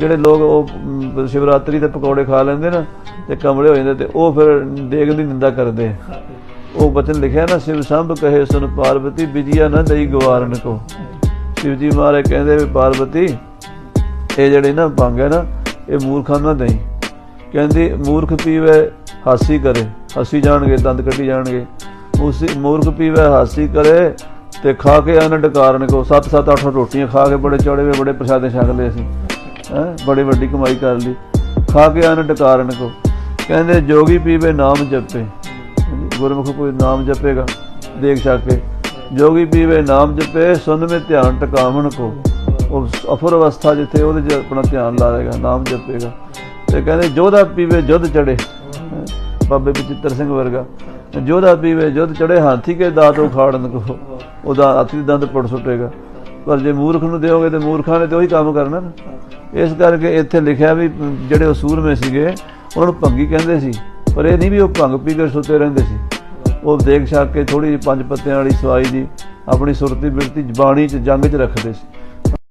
ਜਿਹੜੇ ਲੋਕ ਉਹ ਸ਼ਿਵਰਾਤਰੀ ਦੇ ਪਕੌੜੇ ਖਾ ਲੈਂਦੇ ਨਾ ਤੇ ਕਮਲੇ ਹੋ ਜਾਂਦੇ ਤੇ ਉਹ ਫਿਰ ਦੇਗ ਦੀ ਨਿੰਦਾ ਕਰਦੇ। ਉਹ ਬਚਨ ਲਿਖਿਆ ਨਾ, ਸ਼ਿਵ ਸੰਭ ਕਹੇ ਸੁਨ ਪਾਰਵਤੀ ਬਿਜੀਆ ਨਾ ਦਈ ਗਵਾਰਨ ਕੋ। ਸ਼ਿਵ ਜੀ ਮਹਾਰਾਜ ਕਹਿੰਦੇ ਵੀ ਪਾਰਵਤੀ ਇਹ ਜਿਹੜੇ ਨਾ ਭੰਗ ਹੈ ਨਾ, ਇਹ ਮੂਰਖਾਂ ਨਾ ਦਈ। ਕਹਿੰਦੀ, ਮੂਰਖ ਪੀਵੇ, ਹਾਸੀ ਕਰੇ। ਹੱਸੀ ਜਾਣਗੇ, ਦੰਦ ਕੱਢੀ ਜਾਣਗੇ। ਉਸ ਮੂਰਖ ਪੀਵੇ, ਹਾਸੀ ਕਰੇ ਤੇ ਖਾ ਕੇ ਅਨ ਡਕਾਰਨ ਕੋ। ਸੱਤ ਸੱਤ ਅੱਠ ਰੋਟੀਆਂ ਖਾ ਕੇ ਬੜੇ ਚੌੜੇ ਵੇ, ਬੜੇ ਪ੍ਰਸ਼ਾਦੇ ਛਕ ਲਏ ਸੀ ਹੈ? ਬੜੀ ਵੱਡੀ ਕਮਾਈ ਕਰ ਲਈ। ਖਾ ਕੇ ਅਨ ਡਕਾਰਨ ਕੋ। ਕਹਿੰਦੇ, ਜੋਗੀ ਪੀਵੇ, ਨਾਮ ਜਪੇ। ਗੁਰਮੁਖ ਕੋਈ ਨਾਮ ਜਪੇਗਾ? ਦੇਖ ਛਕ ਕੇ। ਜੋਗੀ ਪੀਵੇ, ਨਾਮ ਜਪੇ, ਸੁਨ ਮੇ ਧਿਆਨ ਟਿਕਾਵਣ ਕੋ। ਉਹ ਅਫਰ ਅਵਸਥਾ ਜਿੱਥੇ ਉਹਦੇ 'ਚ ਆਪਣਾ ਧਿਆਨ ਲਾਏਗਾ ਨਾਮ ਜਪੇਗਾ। ਤੇ ਕਹਿੰਦੇ, ਜੋਧਾ ਪੀਵੇ, ਜੁੱਧ ਚੜੇ ਬਾਬੇ ਬਚਿੱਤਰ ਸਿੰਘ ਵਰਗਾ। ਜੋਧਾ ਪੀਵੇ, ਜੁੱਧ ਚੜੇ ਹਾਥੀ ਕੇ ਦਾਤ ਉਖਾੜਨ ਕੋ। ਉਹਦਾ ਹਾਥੀ ਦੇ ਦੰਦ ਪੁੱਟ ਸੁੱਟੇਗਾ। ਪਰ ਜੇ ਮੂਰਖ ਨੂੰ ਦਿਓਗੇ ਤੇ ਮੂਰਖਾਂ ਨੇ ਤੇ ਉਹੀ ਕੰਮ ਕਰਨਾ ਨਾ। ਇਸ ਕਰਕੇ ਇੱਥੇ ਲਿਖਿਆ ਵੀ ਜਿਹੜੇ ਉਹ ਸੂਰਮੇ ਸੀਗੇ, ਉਹਨਾਂ ਨੂੰ ਭੰਗੀ ਕਹਿੰਦੇ ਸੀ। ਪਰ ਇਹ ਨਹੀਂ ਵੀ ਉਹ ਭੰਗ ਪੀ ਕੇ ਸੁੱਤੇ ਰਹਿੰਦੇ ਸੀ। ਉਹ ਦੇਖ ਛੱਕ ਕੇ ਥੋੜੀ ਪੰਜ ਪੱਤਿਆਂ ਵਾਲੀ ਸਵਾਈ ਦੀ ਆਪਣੀ ਸੁਰਤੀ ਬਿਰਤੀ ਜ਼ਬਾਨੀ ਚ ਜੰਗ ਚ ਰੱਖਦੇ ਸੀ।